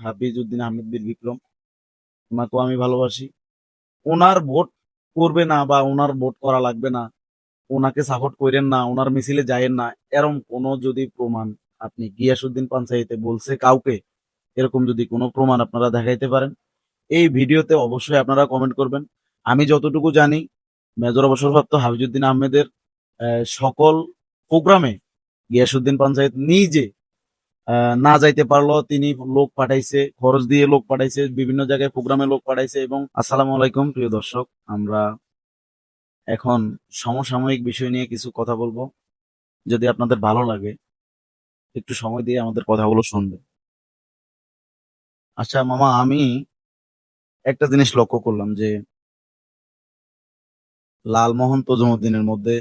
হাফিজ উদ্দিন আহমেদ বীর বিক্রম ওনাকেও আমি ভালোবাসি। ওনার ভোট করবে না বা ওনার ভোট করা লাগবে না ওনাকে সাপোর্ট করেন না ওনার মিছিলে যায়েন না এরকম কোনো যদি প্রমাণ আপনি গিয়াসুদ্দিন পাঞ্চায়েতে বলছে কাউকে এরকম যদি কোনো প্রমাণ আপনারা দেখাইতে পারেন এই ভিডিওতে অবশ্যই আপনারা কমেন্ট করবেন। আমি যতটুকু জানি মেজর অবসরপ্রাপ্ত হাফিজুদ্দিন আহমেদের আহ, সকল প্রোগ্রামে গিয়াসুদ্দিন পঞ্চায়েত নিজে না যাইতে পারল তিনি লোক পাঠাইছে, খরচ দিয়ে লোক পাঠাইছে, বিভিন্ন জায়গায় প্রোগ্রামে লোক পাঠাইছে এবং আসসালামু আলাইকুম, প্রিয় দর্শক, আমরা এখন সমসাময়িক বিষয় নিয়ে কিছু কথা বলব। যদি আপনাদের ভালো লাগে, একটু সময় দিয়ে আমাদের কথাগুলো শুনবে। আচ্ছা মামা, আমি একটা জিনিস লক্ষ্য করলাম যে, লালমোহন তজুমুদ্দিনের মধ্যে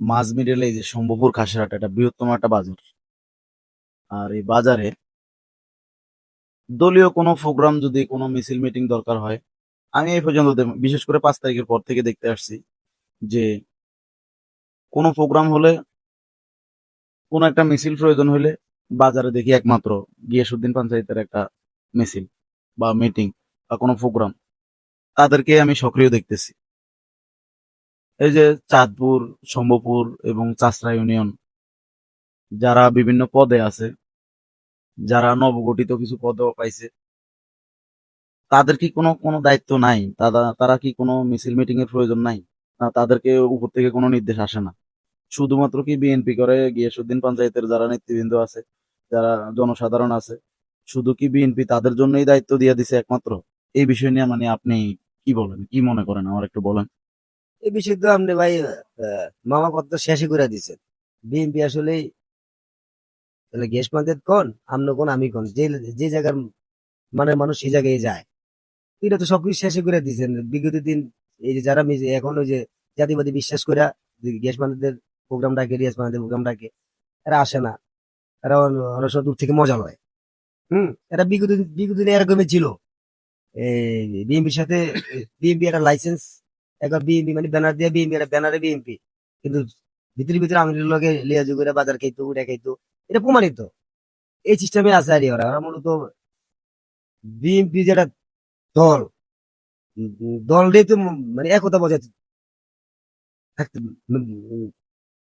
মাঝ মিডলে এই যে শম্ভুপুর খাসিরহাট এটা বৃহত্তম একটা বাজার। আর এই বাজারে দলীয় কোনো প্রোগ্রাম যদি কোনো মিছিল মিটিং দরকার হয়, আমি এই পর্যন্ত বিশেষ করে পাঁচ তারিখের পর থেকে দেখতে আসছি যে কোনো প্রোগ্রাম হলে, কোনো একটা মিছিল প্রয়োজন হলে বাজারে দেখি একমাত্র গিয়াসুদ্দিন পঞ্চায়েতের একটা মিছিল বা মিটিং বা কোনো প্রোগ্রাম তাদেরকে আমি সক্রিয় দেখতেছি। এই যে চাঁদপুর, শম্ভুপুর এবং চাষরা ইউনিয়ন, যারা বিভিন্ন পদে আছে, যারা নবগঠিত কিছু পদেও পাইছে, তাদের কি কোনো কোনো দায়িত্ব নাই? তারা তারা কি কোনো মিছিল মিটিং এর প্রয়োজন নাই? তাদেরকে উপর থেকে কোনো নির্দেশ আসে না। শুধুমাত্র কি বিএনপি করে? গিয়াসুদ্দিন পঞ্চায়েতের যারা নেতৃবৃন্দ আছে, যারা জনসাধারণ আছে, শুধু কি বিএনপি তাদের জন্যই দায়িত্ব দিয়ে দিছে একমাত্র? এই বিষয় নিয়ে মানে আপনি কি বলেন? কি মনে করেন? আমার একটু বলেন। এই বিষয়ে তো আপনি ভাই মামা পত্র শেষই করে দিছেন বিএনপি আসলে তাহলে গ্যাস পঞ্চায়েত কোন? আমনে কোন, আমি কোন? যে যে জায়গার মানে মানুষ সেই জায়গায় যায়। এটা তো সবকিছু শেষই করে দিছেন বিগত দিন এই যে যারা এখন ওই যে জাতিবাদী বিশ্বাস করে গ্যাস পঞ্চায়েতের প্রোগ্রাম ডাকে গ্যাস পঞ্চায়েতের প্রোগ্রাম ডাকে, এরা আসে না। এরা অন- অনেক দূর থেকে মজা লয়। হম? এরা বিগত বিগত দিনে এরকমই ছিল। এই বিএনপির সাথে, বিএনপি একটা লাইসেন্স একবার বিএনপি মানে ব্যানার দিয়ে বিএনপি একটা ব্যানারে বিএনপি কিন্তু ভিতরে ভিতরে আমির লগে লিয়াজু করে বাজার খাইতো উঠে খাইতো। এটা প্রমাণিত। এই সিস্টেমে আছে আর ওরা। ওরা মূলত বিএনপি যেটা দল উম, দল দিয়ে তো মানে একতা বজায়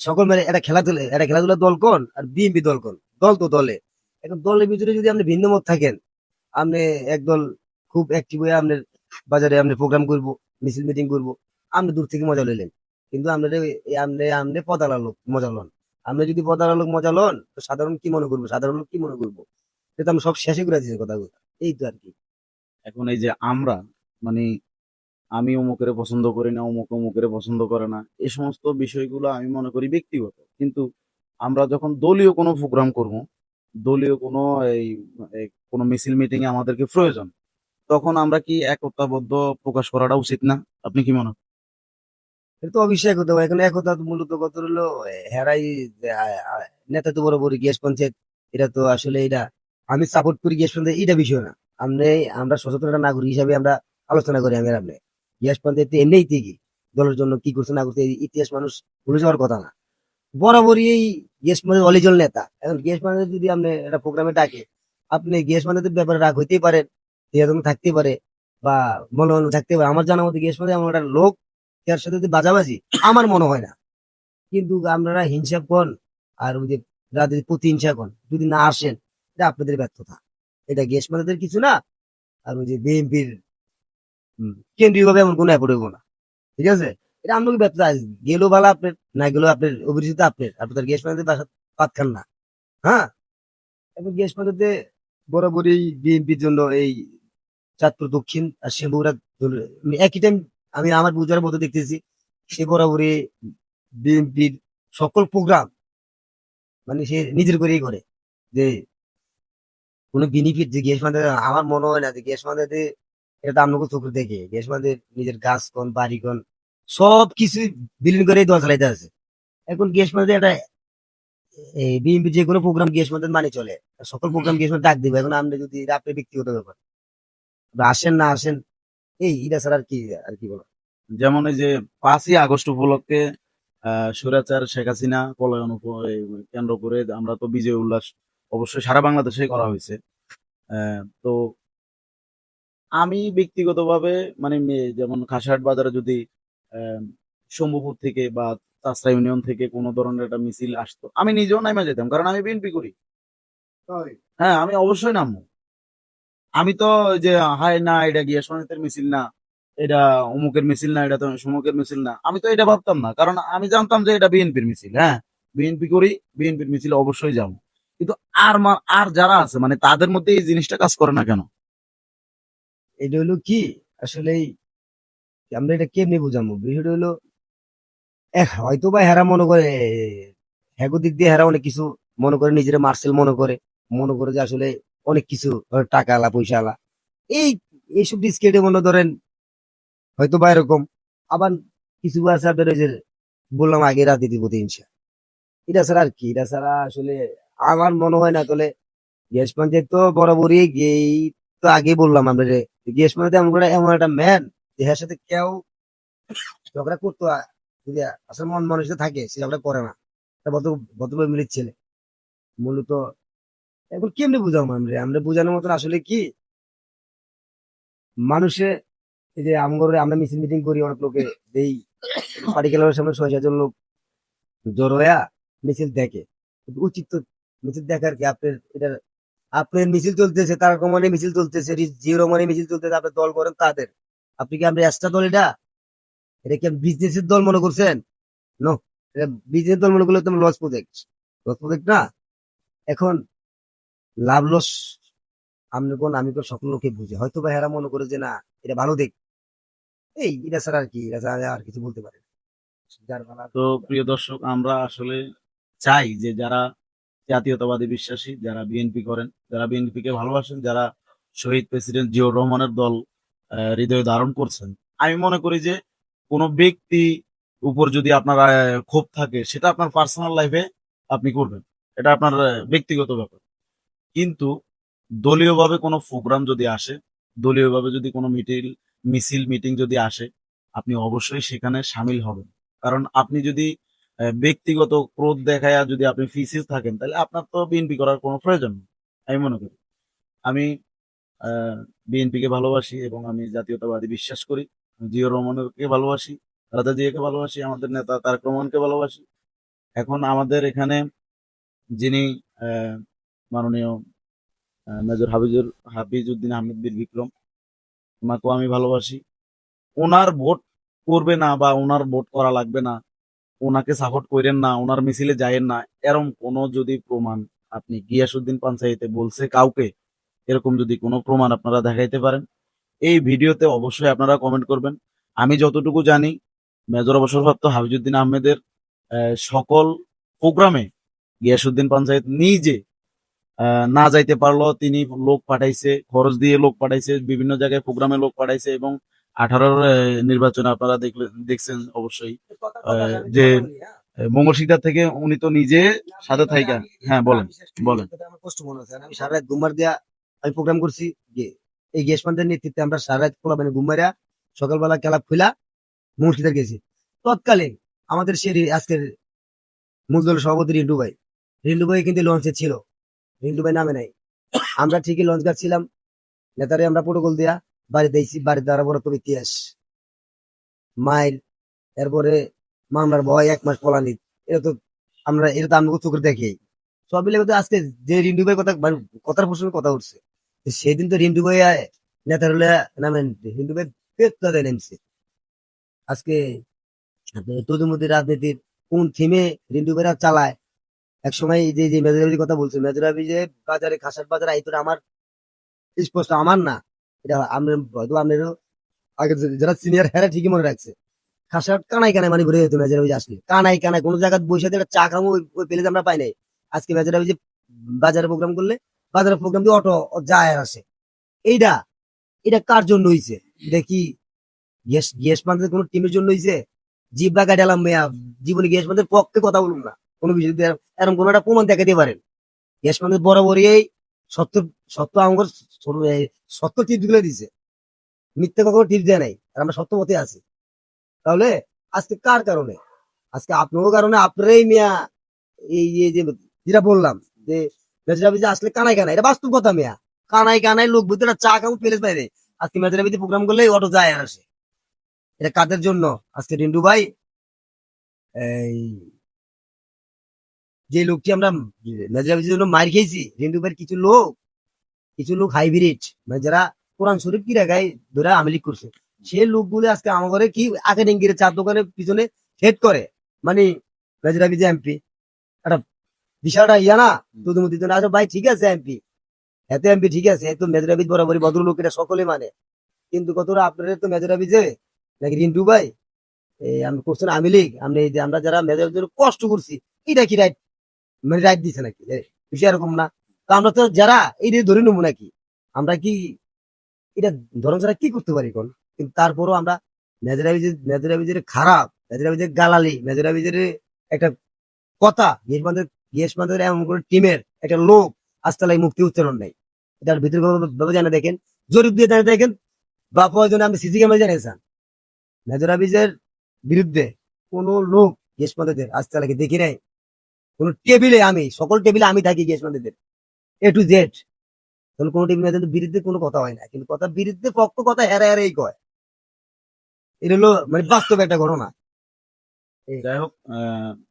সকল মানে একটা খেলাধুলা একটা খেলাধুলা দল কোন আর বিএনপি দল কোন? দল তো দলে। এখন দলের ভিতরে যদি আপনি ভিন্ন মত থাকেন আপনি একদল খুব অ্যাক্টিভ হয়ে আপনার বাজারে আপনি প্রোগ্রাম করব মিছিল মিটিং করব। আপনি দূর থেকে মজা লইলেন। কিন্তু আপনার আপনি আপনি পদালা লোক, মজা লন। আপনি যদি পদালা লোক মজা লন, তো সাধারণ কি মনে করব? সাধারণ লোক কি মনে করব? সেটা আমি সব শেষে করে দিয়েছি কথাগুলো। এই তো আর কি এখন এই যে আমরা মানে আমি অমুকের পছন্দ করি না, অমুক অমুকের পছন্দ করে না এই সমস্ত বিষয়গুলো আমি মনে করি ব্যক্তিগত। কিন্তু আমরা যখন দলীয় কোনো প্রোগ্রাম করব, দলীয় কোনো এই কোনো মিছিল মিটিং আমাদেরকে প্রয়োজন তখন আমরা কি একতাবদ্ধ প্রকাশ করাটা উচিত না? আপনি কি মনে করেন? তো অবশ্যই একতা। এখন একতা মূলত কত হলো হেরাই নেতা তো বড় গ্যাস পঞ্চায়েত। এটা তো আসলে এটা, আমি সাপোর্ট করি গ্যাস পঞ্চায়েত, এটা বিষয় না। আমরা আমরা সচেতন একটা নাগরিক হিসাবে আমরা আলোচনা করি আমি আপনি। গ্যাস পঞ্চায়েত এমনিই থেকে দলের জন্য কি করছে না করছে ইতিহাস মানুষ ভুলে যাওয়ার কথা না। বরাবরই এই গ্যাস পঞ্চায়েত অলিজল নেতা। এখন গ্যাস পঞ্চায়েত যদি আপনি একটা প্রোগ্রামে ডাকে, আপনি গ্যাস পঞ্চায়েতের ব্যাপারে রাগ হইতেই পারে এরকম থাকতে পারে বা মনে মনে থাকতে পারে। আমার জানা মতো গ্যাস পঞ্চায়েত এমন একটা লোক এর সাথে যদি বাজাবাজি, আমার মনে হয় না। কিন্তু আপনারা হিংসা কন আর ওই যে যাদের প্রতিহিংসা কন যদি না আসেন, এটা আপনাদের ব্যর্থতা। এটা গ্যাস মাতাদের কিছু না। আর ওই যে বিএনপির কেন্দ্রীয় ভাবে এমন কোনো অ্যাপোর্ট হইব না। ঠিক আছে? এটা আপনাকে ব্যর্থতা। গেলেও ভালো আপনার, না গেলেও আপনার অভিরুচিত আপনার। আপনার গ্যাস মাতাদের বাসা পাত খান না। হ্যাঁ? এখন গ্যাস মাতাতে বরাবরই বিএনপির জন্য এই চাঁদপুর, দক্ষিণ আর শ্যামপুরা একই টাইম আমি আমার বুঝার মতো দেখতেছি সে বরাবরই বিএনপির সকল প্রোগ্রাম মানে সে নিজের করেই করে। যে কোনো বেনিফিট যে গ্যাস মাদের আমার মনে হয় না যে গ্যাস মাদের এটা আপনাকে চোখে দেখে। গ্যাস মাদের নিজের গাছ কোন বাড়ি কোন সব কিছু বিলীন করে দোয়া চালাইতে আছে। এখন গ্যাস মাদের এই বিএনপি যে কোনো প্রোগ্রাম গ্যাস মাদের মানে চলে। সকল প্রোগ্রাম গ্যাস ডাক দিবে। এখন আপনি যদি এটা আপনার ব্যক্তিগত ব্যাপার। আসেন না আসেন এই এটা ছাড়া আর কি আর কি বলো যেমন এই যে পাঁচই আগস্ট উপলক্ষে আহ স্বৈরাচার শেখ হাসিনা পলায়ন কেন্দ্র করে আমরা তো বিজয় উল্লাস অবশ্যই সারা বাংলাদেশে করা হয়েছে। তো আমি ব্যক্তিগতভাবে মানে যেমন খাসাহাট বাজারে যদি আহ, শম্ভুপুর থেকে বা চাষরা ইউনিয়ন থেকে কোনো ধরনের একটা মিছিল আসতো আমি নিজেও নামে যেতাম কারণ আমি বিএনপি করি। হ্যাঁ আমি অবশ্যই নামবো। আমি তো যে হায় না এটা গিয়া সনিতের মিছিল না এটা অমুকের মিছিল না এটা তো সমুকের মিছিল না আমি তো এটা ভাবতাম না কারণ আমি জানতাম যে এটা বিএনপির মিছিল হ্যাঁ বিএনপি করি বিএনপির মিছিল অবশ্যই যাব কিন্তু আর আর যারা আছে মানে তাদের মধ্যে এই জিনিসটা কাজ করে না কেন এটা হলো কি আসলে আমরা এটা কেমনি বুঝাবো বিষয়টা হলো হয়তো বা হেরা মনে করে হ্যাগো দিক দিয়ে হেরা অনেক কিছু মনে করে নিজেরা মার্সেল মনে করে মনে করে যে আসলে অনেক কিছু টাকা আলা পয়সা আলা এই, এইসব ডিসকেটে মনে ধরেন হয়তো বা এরকম, আবার কিছু আছে আপনার ওই যে বললাম আগে রাজনীতির প্রতি হিংসা এটা ছাড়া আর কি, এটা ছাড়া আসলে আমার মনে হয় না, তাহলে গ্যাস পঞ্চায়েত তো বরাবরই এই তো আগে বললাম আমরা যে গ্যাস পঞ্চায়েত এমন করে, এমন একটা ম্যান যে সাথে কেউ ঝগড়া করতো যদি আসলে মন মানুষটা থাকে, সে ঝগড়া করে না। বত বতভাবে মিলির ছেলে, মূলত এখন কেমনি বুঝাবো আমরা আমরা বোঝানোর মতন আসলে কি? মানুষে এই যে আমগরে আমরা মিছিল মিটিং করি, অনেক লোকে এই পার্টি ক্লাবের সামনে ছয়, সাতজন লোক জড়ো হইয়া মিছিল দেখে। উচিত তো মিছিল দেখার কি? আপনার এটা আপনার মিছিল চলতেছে, তার কমানে মিছিল চলতেছে জিও রমানে মিছিল চলতেছে, আপনি দল করেন তাদের। আপনি কি আমরা এক্সট্রা দল এটা? এটা কি বিজনেসের দল মনে করছেন? নো এটা বিজনেস দল মনে করলে তোমার লস প্রজেক্ট লস প্রজেক্ট না। এখন লাভ লস। আমি কোন আমি তো সকল লোকে বুঝি। হয়তো বা হেরা মনে করে যে না এটা ভালো দিক এই এটা ছাড়া আর কি আর কিছু বলতে পারে তো প্রিয় দর্শক আমরা আসলে চাই যে যারা জাতীয়তাবাদী বিশ্বাসী যারা বিএনপি করেন যারা বিএনপি কে ভালোবাসেন যারা শহীদ প্রেসিডেন্ট জিয়াউর রহমানের দল হৃদয়ে ধারণ করছেন। আমি মনে করি যে কোনো ব্যক্তি উপর যদি আপনার ক্ষোভ থাকে সেটা আপনার পার্সোনাল লাইফে আপনি করবেন। এটা আপনার ব্যক্তিগত ব্যাপার। কিন্তু দলীয়ভাবে কোনো প্রোগ্রাম যদি আসে, দলীয়ভাবে যদি কোনো মিটিং মিছিল মিটিং যদি আসে, আপনি অবশ্যই সেখানে সামিল হবেন। কারণ আপনি যদি ব্যক্তিগত ক্রোধ দেখায় যদি আপনি ফিসিস থাকেন, তাহলে আপনার তো বিএনপি করার কোনো প্রয়োজন নেই, আমি মনে করি। আমি বিএনপি কে ভালোবাসি এবং আমি জাতীয়তাবাদী বিশ্বাস করি। জিও রহমানকে ভালোবাসি, রাজা জিয়াকে ভালোবাসি, আমাদের নেতা তারক রহমানকে ভালোবাসি। এখন আমাদের এখানে যিনি মাননীয় মেজর হাফিজুর হাফিজউদ্দিন আহমেদ বীর বিক্রম। ওনাকেও আমি ভালোবাসি। ওনার ভোট করবে না বা ওনার ভোট করা লাগবে না ওনাকে সাপোর্ট করেন না ওনার মিছিলে যায়েন না এরকম কোনো যদি প্রমাণ আপনি গিয়াসুদ্দিন পঞ্চায়েতে বলছে কাউকে এরকম যদি কোনো প্রমাণ আপনারা দেখাইতে পারেন এই ভিডিওতে অবশ্যই আপনারা কমেন্ট করবেন। আমি যতটুকু জানি মেজর অবসরপ্রাপ্ত হাফিজুদ্দিন আহমেদের আহ, সকল প্রোগ্রামে গিয়াসুদ্দিন পঞ্চায়েত নিজে না যাইতে পারল তিনি লোক পাঠাইছে খরচ দিয়ে লোক পাঠাইছে বিভিন্ন জায়গায় প্রোগ্রামে লোক পাঠাইছে এবং আঠারোর নির্বাচনে আপনারা দেখলেন দেখছেন অবশ্যই। যে মঙ্গলসিকদার থেকে উনি তো নিজে সাথে থাইকা। হ্যাঁ বলেন বলেন। কষ্ট মনে হচ্ছে। আমি সারা ঘুমার দিয়া আমি প্রোগ্রাম করছি এই গ্যাস পান্ডের নেতৃত্বে আমরা সারা রাত পোলা মানে ঘুমাইয়া সকালবেলা ক্লাব খুলা মুর্শিদার গেছি। তৎকালীন আমাদের সে আজকের মূল দলের সভাপতি রিন্টু ভাই। রিন্টু ভাই কিন্তু লঞ্চে ছিল। রিন্টু ভাই নামে নাই। আমরা ঠিকই লঞ্চ গাচ্ছিলাম নেতারে আমরা প্রোটোকল দিয়া বাড়ি দিয়েছি, বাড়ি দ্বারা বড় তো ইতিহাস। মাইল, এরপরে মামলার ভয়, এক মাস পলানি। এটা তো আমরা, এটা তো আমরা চোখে দেখি। সব মিলে কিন্তু আজকে যে রিন্টু ভাই কথা মানে কথার প্রসঙ্গে কথা উঠছে। সেদিন তো রিন্টু ভাই নেতার হলে নামে রিন্টু ভাই দেয় নেমছে। আজকে তদুমতি রাজনীতির কোন থিমে রিন্টু ভাইরা চালায়? এক সময় যে যে কথা বলছে, মেজরাবি যে বাজারে, খাসার বাজারে, এই তো আমার স্পষ্ট আমার না। এটা আমরা, হয়তো আপনারও আগে যারা সিনিয়র হেরা ঠিকই মনে রাখছে। খাসার কানাই কানাই মানে ঘুরে যেত মেজরাবি আসলে কানাই কানাই কোনো জায়গায় বসে একটা চা খাব, ওই পেলে আমরা পাই নাই। আজকে মেজরাবি যে বাজারে প্রোগ্রাম করলে বাজারে প্রোগ্রাম দিয়ে অটো যায় আর আসে। এইটা এটা কার জন্য হইছে? দেখি গ্যাস গ্যাস পান্তের কোনো টিমের জন্য হইছে? জিব্বা কাটালাম মেয়া জীবনে গ্যাস পান্তের পক্ষে কথা বলুন না। কোনো এরম- এরম কোনো একটা প্রমাণ দেখাতে পারেন। গ্যাস পান্তের বরাবরই এই সত্য সত্য আমার সত্য টিপসগুলো দিছে। মিথ্যে কখনো টিপ দেয় নাই, আর আমরা সত্য পথে আছি। তাহলে আজকে কার কারণে? আজকে আপনারও কারণে, আপনারাই মিয়া, এই যে যেটা বললাম, যে মেজরাবিজে আসলে কানাই কানাই, এটা বাস্তব কথা মেয়া। কানাই কানাই লোক ভিতরে চা খাব পেলে বাইরে। আজকে মেজরাবিতে প্রোগ্রাম করলে অটো যায় আর আসে। এটা কাদের জন্য? আজকে রিন্টু ভাই, এই যে লোকটি আমরা মেজরাবিজের জন্য মার খেয়েছি ভাইয়ের কিছু লোক কিছু লোক হাইব্রিড মানে যারা কোরআন শরীফ কি রেখায় ধরে আমলিক করছে সেই লোকগুলো আজকে আমার ঘরে কি আগে ডেঙ্গির চার দোকানের পিছনে হেড করে মানে মেজরাবিজে এমপি একটা বিষয়টা ইয়া না তুদুমতি তো আচ্ছা ভাই ঠিক আছে এমপি এত এমপি ঠিক আছে, এত মেজরাবিজ বরাবরই ভদ্রলোক এটা সকলে মানে কিন্তু কতটা আপনাদের তো মেজরাবিজে নাকি রিন্টু ভাই আমি করছেন আমি লীগ, আমরা এই যে, আমরা যারা মেজরাবিজের কষ্ট করছি, এটা কি রাইট মানে রাইট দিছে নাকি? বিষয় এরকম না। তো আমরা তো যারা এই ধরে নেব নাকি, আমরা কি এটা ধরন ছাড়া কি করতে পারি কোন? কিন্তু তারপরও আমরা মেজরাবিজের মেজরাবিজের খারাপ মেজরাবিজের গালালি মেজরাবিজের একটা কথা গিয়েসবান্ধের গিয়েসবান্ধের এমন করে টিমের একটা লোক আজকাল মুক্তি উচ্চারণ নেই। এটার ভিতরে ভাবে জানা দেখেন, জরিপ দিয়ে জানা দেখেন বা প্রয়োজনে আপনি সিসি ক্যামেরা জানিয়েছেন মেজরাবিজের বিরুদ্ধে কোন লোক গিয়েসবান্ধের আজকালকে দেখি নাই। কোন টেবিলে আমি, সকল টেবিলে আমি থাকি গিয়েসবান্ধের এ টু জেড তাহলে কোনো টেবিল মেয়েদের বিরুদ্ধে কোনো কথা হয় না। কিন্তু কথা বিরুদ্ধে পক্ষ কথা হেরা হেরাই কয়। এটা হলো মানে বাস্তব একটা ঘটনা। যাই হোক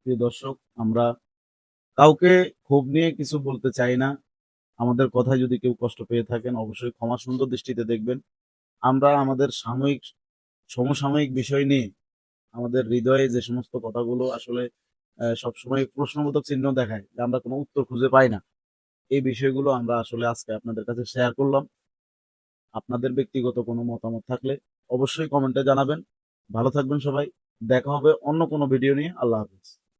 প্রিয় দর্শক, আমরা কাউকে ক্ষোভ নিয়ে কিছু বলতে চাই না। আমাদের কথায় যদি কেউ কষ্ট পেয়ে থাকেন, অবশ্যই ক্ষমা সুন্দর দৃষ্টিতে দেখবেন। আমরা আমাদের সাময়িক, সমসাময়িক বিষয় নিয়ে আমাদের হৃদয়ে যে সমস্ত কথাগুলো আসলে সবসময় প্রশ্নবোধক চিহ্ন দেখায় যে আমরা কোনো উত্তর খুঁজে পাই না। এই বিষয়গুলো আমরা আসলে আজকে আপনাদের কাছে শেয়ার করলাম। আপনাদের ব্যক্তিগত কোনো মতামত থাকলে অবশ্যই কমেন্টে জানাবেন। ভালো থাকবেন সবাই। দেখা হবে অন্য কোনো ভিডিও নিয়ে। আল্লাহ হাফিজ।